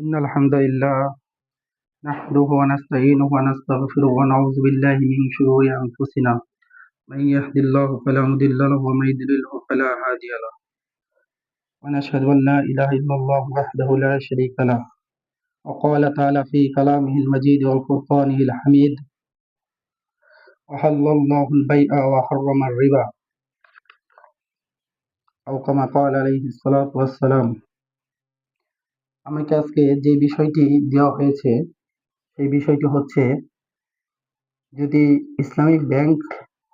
إن الحمد لله نحمده ونستعينه ونستغفره ونعوذ بالله من شرور أنفسنا. من يهد الله فلا مضل له ومن يضلله فلا هادي له. ونشهد أن لا إله إلا الله وحده لا شريك له. وقال تعالى في كلامه المجيد والفرقانه الحميد وحل الله البيع وحرم الربا. أو كما قال عليه الصلاة والسلام আমাকে আজকে যে বিষয়টি দেওয়া হয়েছে, সেই বিষয়টি হচ্ছে, যদি ইসলামিক ব্যাংক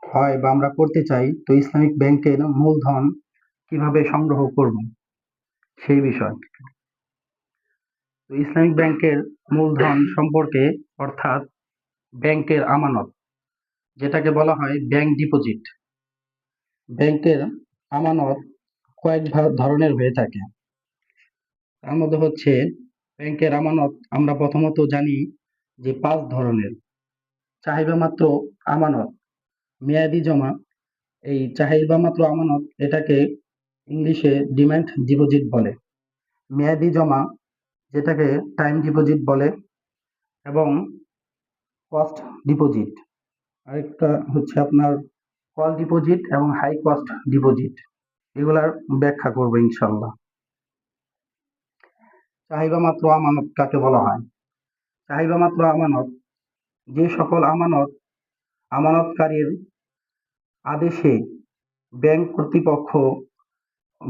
হয় বা আমরা করতে চাই, তো ইসলামিক ব্যাংকের মূলধন কীভাবে সংগ্রহ করব? সেই বিষয়। তো ইসলামিক ব্যাংকের মূলধন সম্পর্কে, অর্থাৎ ব্যাংকের আমানত, যেটাকে বলা হয় ব্যাংক ডিপোজিট। ব্যাংকের আমানত কয়েক ধরনের হয়ে থাকে। তার মধ্যে হচ্ছে ব্যাংকের আমানত আমরা প্রথমত জানি যে পাঁচ ধরনের। চাহিদা মাত্র আমানত, মেয়াদি জমা। এই চাহিদা মাত্র আমানত এটাকে ইংলিশে ডিমান্ড ডিপোজিট বলে। মেয়াদি জমা, যেটাকে টাইম ডিপোজিট বলে এবং কস্ট ডিপোজিট আরেকটা হচ্ছে আপনার কল ডিপোজিট এবং হাই কস্ট ডিপোজিট এগুলার ব্যাখ্যা করব ইনশাল্লাহ। চাহিদা মাত্র আমানত কাকে বলা হয়। চাহিদা মাত্র আমানত, যে সকল আমানত, আমানতকারীর আদেশে ব্যাংক কর্তৃপক্ষ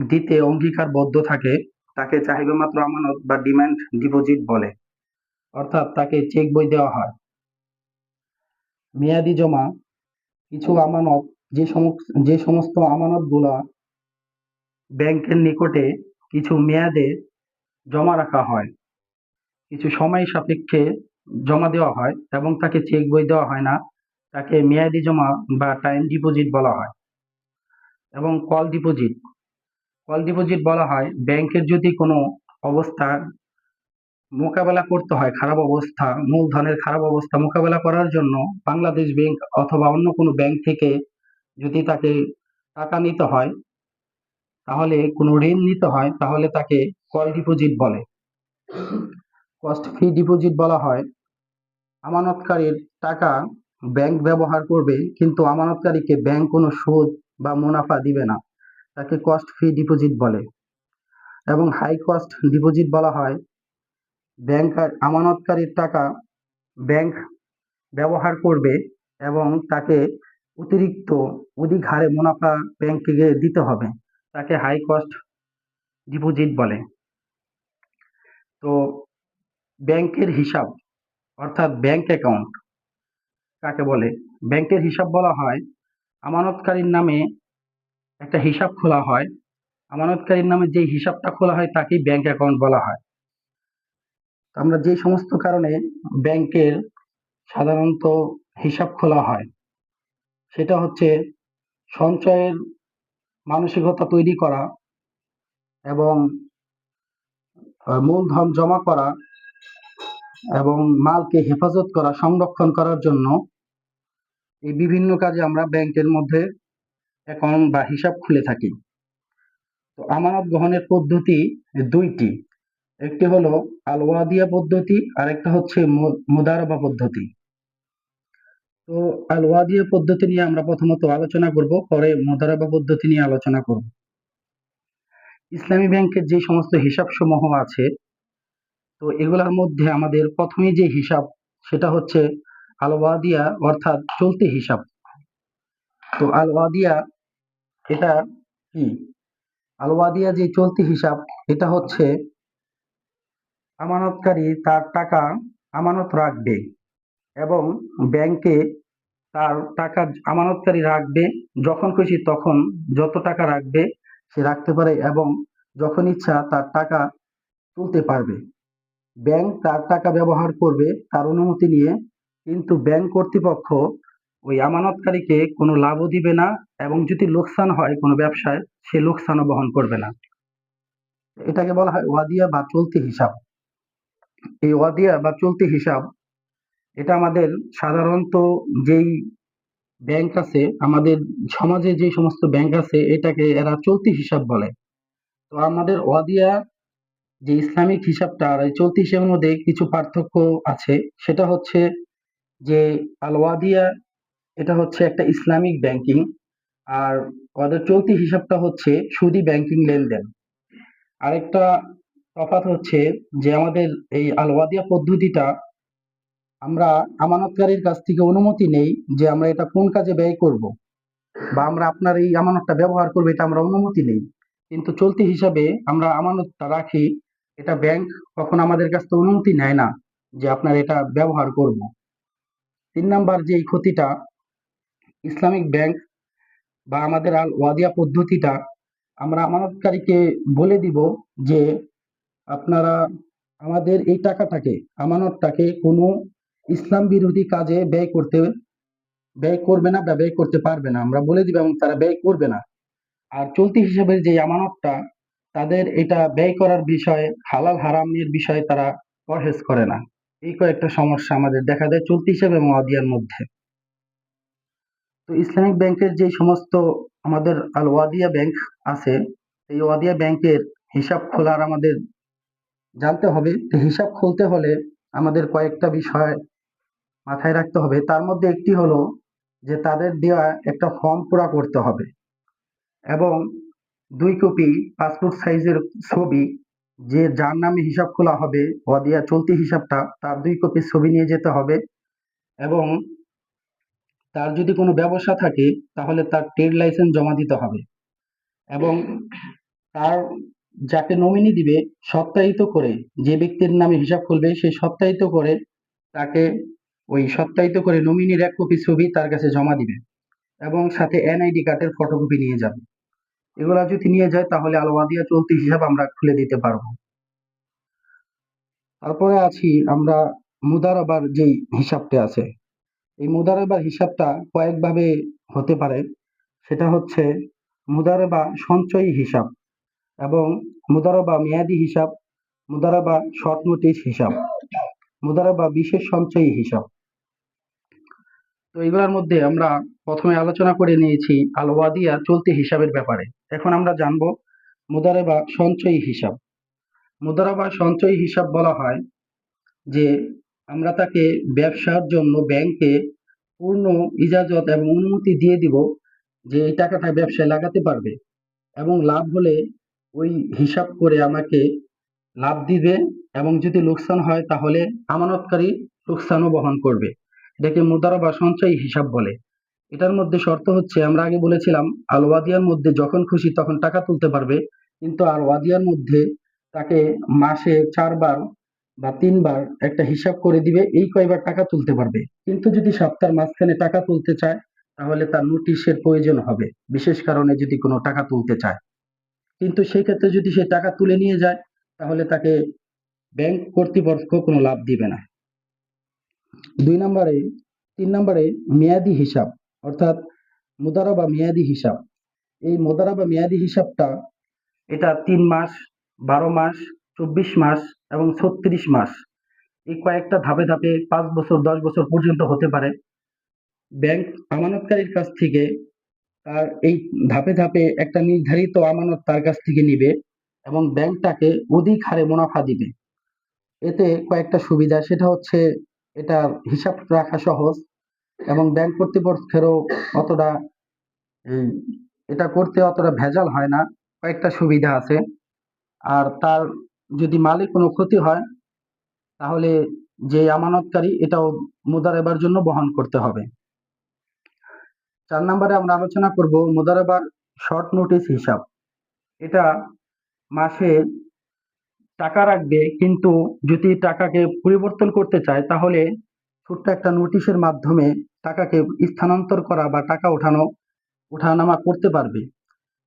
দিতে অঙ্গীকারবদ্ধ থাকে, তাকে চাহিদা মাত্র আমানত বা ডিমান্ড ডিপোজিট বলে। অর্থাৎ তাকে চেক বই দেওয়া হয়। মেয়াদি জমা, কিছু আমানত, যে সমস্ত যে সমস্ত আমানতগুলা ব্যাংকের নিকটে কিছু মেয়াদে জমা রাখা হয়। কিছু সময় সাপেক্ষে জমা দেওয়া হয় এবং তাকে চেক বই দেওয়া হয় না। তাকে মেয়াদি জমা বা টাইম ডিপোজিট বলা হয় এবং কল ডিপোজিট কল ডিপোজিট বলা হয় ব্যাংকের যদি কোনো অবস্থা মোকাবেলা করতে হয়, খারাপ অবস্থা, মূলধনের খারাপ অবস্থা মোকাবেলা করার জন্য বাংলাদেশ ব্যাংক অথবা অন্য কোনো ব্যাংক থেকে যদি তাকে টাকা নিতে হয় তাহলে কোনো ঋণ নিতে হয়, তাহলে তাকে কল ডিপোজিট বলে। কস্ট ফি ডিপোজিট বলা হয়। আমানতকারীর টাকা ব্যাংক ব্যবহার করবে, কিন্তু আমানতকারীকে ব্যাংক কোনো সুদ বা মুনাফা দিবে না। তাকে কস্ট ফি ডিপোজিট বলে। এবং হাই কস্ট ডিপোজিট বলা হয়। ব্যাংক আমানতকারীর টাকা ব্যাংক ব্যবহার করবে এবং তাকে অতিরিক্ত অধিক হারে মুনাফা ব্যাংকে দিতে হবে। তাকে হাই কস্ট ডিপোজিট বলে। তো ব্যাংকের হিসাব, অর্থাৎ ব্যাংক অ্যাকাউন্ট কাকে বলে? ব্যাংকের হিসাব বলা হয়, আমানতকারীর নামে একটা হিসাব খোলা হয়। আমানতকারীর নামে যে হিসাবটা খোলা হয়, তাকেই ব্যাংক অ্যাকাউন্ট বলা হয়। আমরা যে সমস্ত কারণে ব্যাংকের সাধারণত হিসাব খোলা হয়, সেটা হচ্ছে সঞ্চয়ের মানসিকতা তৈরি করা এবং মূলধন জমা করা এবং মালকে হেফাজত করা, সংরক্ষণ করার জন্য এই বিভিন্ন কাজে আমরা ব্যাংকের মধ্যে অ্যাকাউন্ট বা হিসাব খুলে থাকি। তো আমানত গ্রহণের পদ্ধতি দুইটি। একটি হলো আল ওয়াদিয়া পদ্ধতি আর একটা হচ্ছে মুদারাবা পদ্ধতি। তো আল ওয়াদিয়া পদ্ধতি নিয়ে আমরা প্রথমত আলোচনা করব, পরে মুদারাবা পদ্ধতি নিয়ে আলোচনা করব। ইসলামী ব্যাংকের যে সমস্ত হিসাব সমূহ আছে, তো এগুলোর মধ্যে আমাদের প্রথমে যে হিসাব, সেটা হচ্ছে আল ওয়াদিয়া অর্থাৎ চলতি হিসাব। তো আল ওয়াদিয়া এটা কি? আল ওয়াদিয়া যে চলতি হিসাব, এটা হচ্ছে আমানতকারী তার টাকা আমানত রাখবে। এবং ব্যাংকে তার টাকা আমানতকারী রাখবে, যখন খুশি তখন যত টাকা রাখবে সে রাখতে পারে এবং যখন ইচ্ছা তার টাকা তুলতে পারবে। ব্যাংক তার টাকা ব্যবহার করবে তার অনুমতি নিয়ে, কিন্তু ব্যাংক কর্তৃপক্ষ ওই আমানতকারীকে কোনো লাভও দিবে না এবং যদি লোকসান হয় কোনো ব্যবসায়, সে লোকসানও বহন করবে না। এটাকে বলা হয় ওয়াদিয়া বা চলতি হিসাব। এই ওয়াদিয়া বা চলতি হিসাব এটা আমাদের সাধারণত যেই ব্যাংক আছে, আমাদের সমাজে যে সমস্ত ব্যাংক আছে, এটাকে এরা চলতি হিসাব বলে। তো আমাদের ওয়াদিয়া যে ইসলামিক হিসাবটা, আর এই চলতি হিসাবের মধ্যে কিছু পার্থক্য আছে। সেটা হচ্ছে যে আল ওয়াদিয়া এটা হচ্ছে একটা ইসলামিক ব্যাংকিং আর ওদের চলতি হিসাবটা হচ্ছে সুদি ব্যাংকিং লেনদেন। আরেকটা তফাৎ হচ্ছে যে আমাদের এই আল ওয়াদিয়া পদ্ধতিটা আমরা আমানতকারীর কাছ থেকে অনুমতি নেই যে আমরা এটা কোন কাজে ব্যয় করব বা আমরা আপনার এই আমানতটা ব্যবহার করব, এটা আমরা অনুমতি নেই। কিন্তু চলতি হিসাবে আমরা আমানতটা রাখি, এটা ব্যাংক কখন আমাদের কাছ থেকে অনুমতি নেয় না যে আপনার এটা ব্যবহার করব। তিন নাম্বার যে এই ক্ষতিটা, ইসলামিক ব্যাংক বা আমাদের আল ওয়াদিয়া পদ্ধতিটা, আমরা আমানতকারীকে বলে দিব যে আপনারা আমাদের এই টাকাটাকে, আমানতটাকে কোনো ইসলাম বিরোধী কাজে ব্যয় করতে ব্যয় করবে না বা ব্যয় করতে পারবে না। আমরা বলে দিব এবং তারা ব্যয় করবে না। আর চলতি হিসাবের যে আমানতটা, তাদের এটা ব্যয় করার বিষয়ে, হালাল হারামের বিষয়ে তারা পরহেজ করে না। এই কয়েকটা সমস্যা আমাদের দেখা দেয় চলতি হিসাবে এবং ওয়াদিয়ার মধ্যে। তো ইসলামিক ব্যাংকের যে সমস্ত আমাদের আল ওয়াদিয়া ব্যাংক আছে, এই ওয়াদিয়া ব্যাংকের হিসাব খোলার আমাদের জানতে হবে। হিসাব খুলতে হলে আমাদের কয়েকটা বিষয় মাথায় রাখতে হবে। তার মধ্যে একটি হলো যে তাদের দেওয়া একটা ফর্ম পুরা করতে হবে এবং দুই কপি পাসপোর্ট সাইজের ছবি, যে যার নামে হিসাব খোলা হবে, ওয়াদিয়া চলতি হিসাবটা, তার দুই কপি ছবি নিয়ে যেতে হবে এবং তার যদি কোনো ব্যবসা থাকে, তাহলে তার ট্রেড লাইসেন্স জমা দিতে হবে এবং তার যাকে নমিনি দিবে, সত্যায়িত করে যে ব্যক্তির নামে হিসাব খুলবে সেই সত্যায়িত করে তাকে ওই সপ্তাহিত করে নমিনির এক কপি ছবি তার কাছে জমা দিবে এবং সাথে এনআইডি কার্ডের ফটোকপি নিয়ে যাবে। এগুলো যদি নিয়ে যায় তাহলে আলওয়াদিয়া চলতি হিসাব আমরা খুলে দিতে পারব। তারপরে আছি আমরা মুদারাবার যেই হিসাবটা আছে। এই মুদারাবার হিসাবটা কয়েকভাবে হতে পারে। সেটা হচ্ছে মুদারাবা সঞ্চয়ী হিসাব এবং মুদারাবা মেয়াদি হিসাব, মুদারাবা শর্ট নোটিশ হিসাব, মুদারাবা বিশেষ সঞ্চয়ী হিসাব। তো এগুলোর মধ্যে আমরা প্রথমে আলোচনা করে নিয়েছি আল ওয়াদিয়া চলতি হিসাবের ব্যাপারে। এখন আমরা জানব মুদারাবা সঞ্চয়ী হিসাব। মুদারাবা সঞ্চয়ী হিসাব বলা হয় যে আমরা তাকে ব্যবসার জন্য ব্যাংকে পূর্ণ ইজাজত এবং অনুমতি দিয়ে দিব যে এই টাকাটা ব্যবসায় লাগাতে পারবে এবং লাভ হলে ওই হিসাব করে আমাকে লাভ দিবে এবং যদি লোকসান হয় তাহলে আমানতকারী লোকসানও বহন করবে। এটাকে মুদারাবা সঞ্চয়ী হিসাব বলে। এটার মধ্যে শর্ত হচ্ছে, আমরা আগে বলেছিলাম আল ওয়াদিয়ার মধ্যে যখন খুশি তখন টাকা তুলতে পারবে, কিন্তু আল ওয়াদিয়ার মধ্যে তাকে মাসে চারবার বা তিনবার একটা হিসাব করে দিবে, এই কয়বার টাকা তুলতে পারবে। কিন্তু যদি সপ্তাহের মাঝখানে টাকা তুলতে চায়, তাহলে তার নোটিশের প্রয়োজন হবে, বিশেষ কারণে যদি কোনো টাকা তুলতে চায়। কিন্তু সেই ক্ষেত্রে যদি সে টাকা তুলে নিয়ে যায়, তাহলে তাকে ব্যাংক কর্তৃপক্ষ কোনো লাভ দিবে না। দুই নম্বরে, তিন নম্বরে মেয়াদি হিসাব, অর্থাৎ মুদারা বা মেয়াদি হিসাব। এই মুদারা বা মেয়াদি হিসাবটা এটা তিন মাস, বারো মাস, চব্বিশ মাস এবং ছত্রিশ মাস। এই কয়েকটা ধাপে ধাপে পাঁচ বছর, দশ বছর পর্যন্ত হতে পারে। ব্যাংক আমানতকারীর কাছ থেকে তার এই ধাপে ধাপে একটা নির্ধারিত আমানত তার কাছ থেকে নিবে এবং ব্যাংকটাকে অধিক হারে মুনাফা দিবে। এতে কয়েকটা সুবিধা, সেটা হচ্ছে এটা হিসাব রাখা সহজ এবং ব্যাংক কর্তৃপক্ষেরও অতটা এটা করতে অতটা ভেজাল হয় না। কয়েকটা সুবিধা আছে। আর তার যদি মালিক কোনো ক্ষতি হয়, তাহলে যে আমানতকারী এটাও মুদারেবার জন্য বহন করতে হবে। চার নম্বরে আমরা আলোচনা করব মুদারেবার শর্ট নোটিস হিসাব। এটা মাসে টাকা রাখবে, কিন্তু যদি টাকাকে পরিবর্তন করতে চায়, তাহলে ছোট্ট একটা নোটিশের মাধ্যমে টাকাকে স্থানান্তর করা বা টাকা ওঠানো, ওঠানামা করতে পারবে।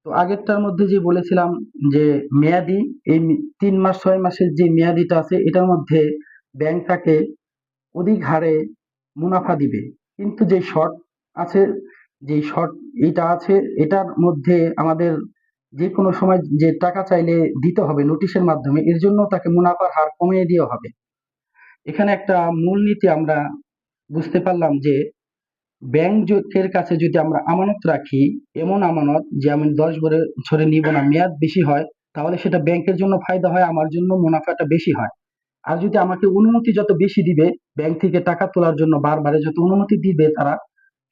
তো আগেরটার মধ্যে যে বলেছিলাম যে মেয়াদি, এই তিন মাস, ছয় মাসের যে মেয়াদিটা আছে, এটার মধ্যে ব্যাংক তাকে অধিক হারে মুনাফা দিবে। কিন্তু যে শর্ট আছে, যে শর্ট এটা আছে, এটার মধ্যে আমাদের যে কোনো সময় যে টাকা চাইলে দিতে হবে নোটিশের মাধ্যমে, এর জন্য তাকে মুনাফার হার কমিয়ে দেওয়া হবে। এখানে একটা মূলনীতি আমরা বুঝতে পারলাম যে ব্যাংকের কাছে যদি আমরা আমানত রাখি, এমন আমানত যে আমি দশ বছরে নিব না, মেয়াদ বেশি হয়, তাহলে সেটা ব্যাংকের জন্য ফায়দা হয়, আমার জন্য মুনাফাটা বেশি হয়। আর যদি আমাকে অনুমতি যত বেশি দিবে ব্যাংক থেকে টাকা তোলার জন্য বারবারে যত অনুমতি দিবে তারা,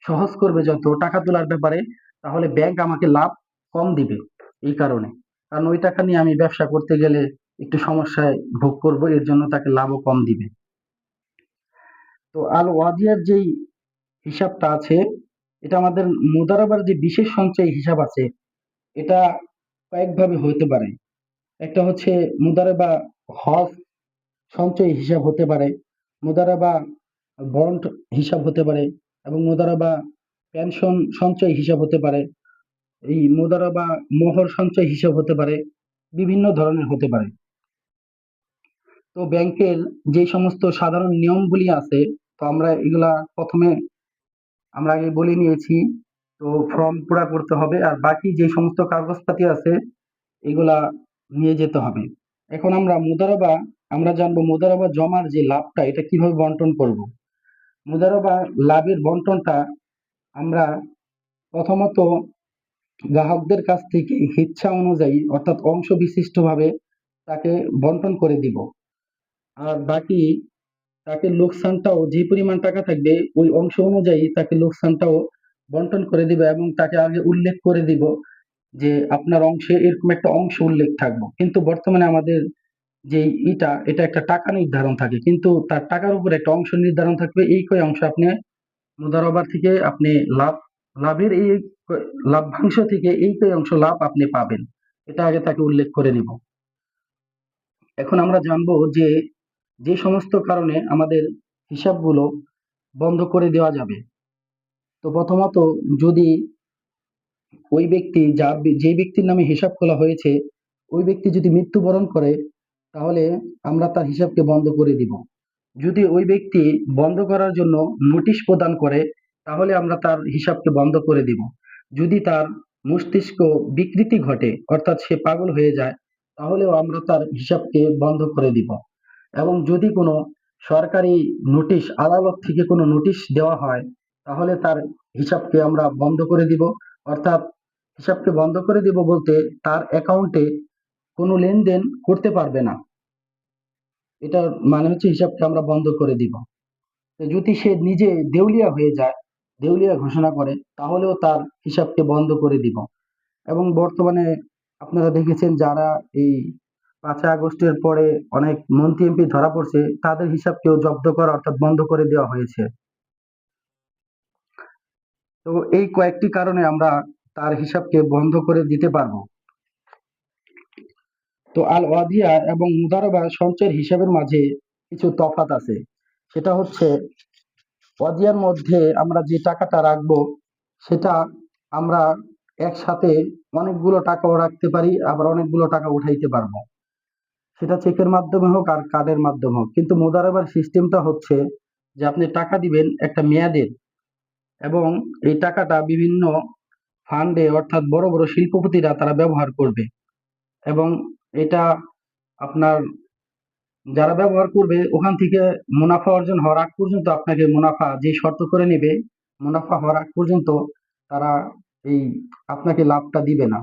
সহজ করবে যত টাকা তোলার ব্যাপারে, তাহলে ব্যাংক আমাকে লাভ কম দিবে। এই কারণে। কারণ ওই টাকা নিয়ে আমি ব্যবসা করতে গেলে একটু সমস্যায় ভোগ করব, এর জন্য তাকে লাভও কম দিবে। তো আল ওয়াদিয়ার যেই হিসাবটা আছে, এটা আমাদের মুদারাবার যে বিশেষ সঞ্চয় হিসাব আছে, এটা কয়েকভাবে হতে পারে। একটা হচ্ছে মুদারাবা হজ সঞ্চয় হিসাব হতে পারে, মুদারাবা বন্ড হিসাব হতে পারে, এবং মুদারাবা পেনশন সঞ্চয় হিসাব হতে পারে। এই মুদারাবা মোহর সঞ্চয় হিসাব হতে পারে, বিভিন্ন ধরনের হতে পারে। তো ব্যাংকের যে সমস্ত সাধারণ নিয়মগুলি আছে, তো আমরা এগুলা প্রথমে আমরা আগে বলে নিয়েছি, তো ফর্ম পুরা করতে হবে, আর বাকি যে সমস্ত কাগজপাতি আছে, এগুলা নিয়ে যেতে হবে। এখন আমরা মুদারাবা আমরা জানব মুদারাবা জমার যে লাভটা, এটা কীভাবে বন্টন করব। মুদারাবা লাভের বন্টনটা আমরা প্রথমত গ্রাহকদের কাছ থেকে ইচ্ছা অনুযায়ী, অর্থাৎ অংশ বিশিষ্টভাবে তাকে বন্টন করে দিব। আর বাকি তাকে লোকসানটাও, যে পরিমাণ টাকা থাকবে, ওই অংশ অনুযায়ী তাকে লোকসানটাও বন্টন করে দিব এবং তাকে আগে উল্লেখ করে দিব যে আপনার অংশে এরকম একটা অংশ উল্লেখ থাকব। কিন্তু বর্তমানে আমাদের যে ইটা, এটা একটা টাকা নির্ধারণ থাকে। কিন্তু তার টাকার উপর একটা অংশ নির্ধারণ থাকবে। এই কয় অংশ আপনি, মুদারবার থেকে আপনি লাভ, লাভের এই লাভ্যাংশ থেকে এই কয় অংশ লাভ আপনি পাবেন। এটা আগে তাকে উল্লেখ করে দিব এখন আমরা জানব যে যে সমস্ত কারণে আমাদের হিসাবগুলো বন্ধ করে দেওয়া যাবে। তো প্রথমত, যদি ওই ব্যক্তি যার যে ব্যক্তির নামে হিসাব খোলা হয়েছে, ওই ব্যক্তি যদি মৃত্যুবরণ করে, তাহলে আমরা তার হিসাবকে বন্ধ করে দিব। যদি ওই ব্যক্তি বন্ধ করার জন্য নোটিশ প্রদান করে, তাহলে আমরা তার হিসাবকে বন্ধ করে দিব। যদি তার মস্তিষ্ক বিকৃতি ঘটে, অর্থাৎ সে পাগল হয়ে যায়, তাহলেও আমরা তার হিসাবকে বন্ধ করে দিব। এবং যদি কোনো সরকারি নোটিশ, আদালত থেকে কোনো নোটিশ দেওয়া হয়, তাহলে তার হিসাবকে আমরা বন্ধ করে দিব। অর্থাৎ হিসাবকে বন্ধ করে দিব বলতে তার অ্যাকাউন্টে কোনো লেনদেন করতে পারবে না। এটা মানে হচ্ছে হিসাবকে আমরা বন্ধ করে দিব। যদি সে নিজে দেউলিয়া হয়ে যায় দেউলিয়া ঘোষণা করে, তাহলেও তার হিসাবকে বন্ধ করে দিব। এবং বর্তমানে আপনারা দেখেছেন যারা এই পাঁচই আগস্টের পরে অনেক মন্ত্রী এমপি ধরা পড়ছে, তাদের হিসাবকেও জব্দ করা অর্থাৎ বন্ধ করে দেওয়া হয়েছে। তো এই কয়েকটি কারণে আমরা তার হিসাবকে বন্ধ করে দিতে পারব। তো আল ওয়াদিয়া এবং মুদারবা সঞ্চয়ের হিসাবের মাঝে কিছু তফাৎ আছে। সেটা হচ্ছে ওয়াদিয়ার মধ্যে আমরা যে টাকাটা রাখব, সেটা আমরা একসাথে অনেকগুলো টাকাও রাখতে পারি, আবার অনেকগুলো টাকা উঠাইতে পারব। সেটা চেকের মাধ্যমে হোক আর কার্ডের মাধ্যমে হোক। কিন্তু মুদারাবার সিস্টেমটা হচ্ছে যে আপনি টাকা দিবেন একটা মেয়াদের এবং এই টাকাটা বিভিন্ন ফান্ডে অর্থাৎ বড় বড় শিল্পপতিরা তারা ব্যবহার করবে। এবং এটা আপনার যারা ব্যবহার করবে, ওখান থেকে মুনাফা অর্জন হওয়ার আগ পর্যন্ত আপনাকে মুনাফা যে শর্ত করে নেবে, মুনাফা হওয়ার আগ পর্যন্ত তারা এই আপনাকে লাভটা দিবে না।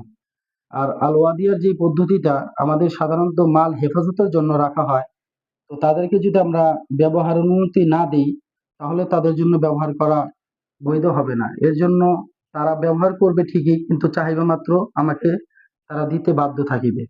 আর আলওয়াদিয়ার যে পদ্ধতিটা, আমাদের সাধারণত মাল হেফাজতের জন্য রাখা হয়, তো তাদেরকে যদি আমরা ব্যবহার অনুমতি না দিই, তাহলে তাদের জন্য ব্যবহার করা বৈধ হবে না। এর জন্য তারা ব্যবহার করবে ঠিকই, কিন্তু চাহিদা মাত্র আমাকে তারা দিতে বাধ্য থাকিবে।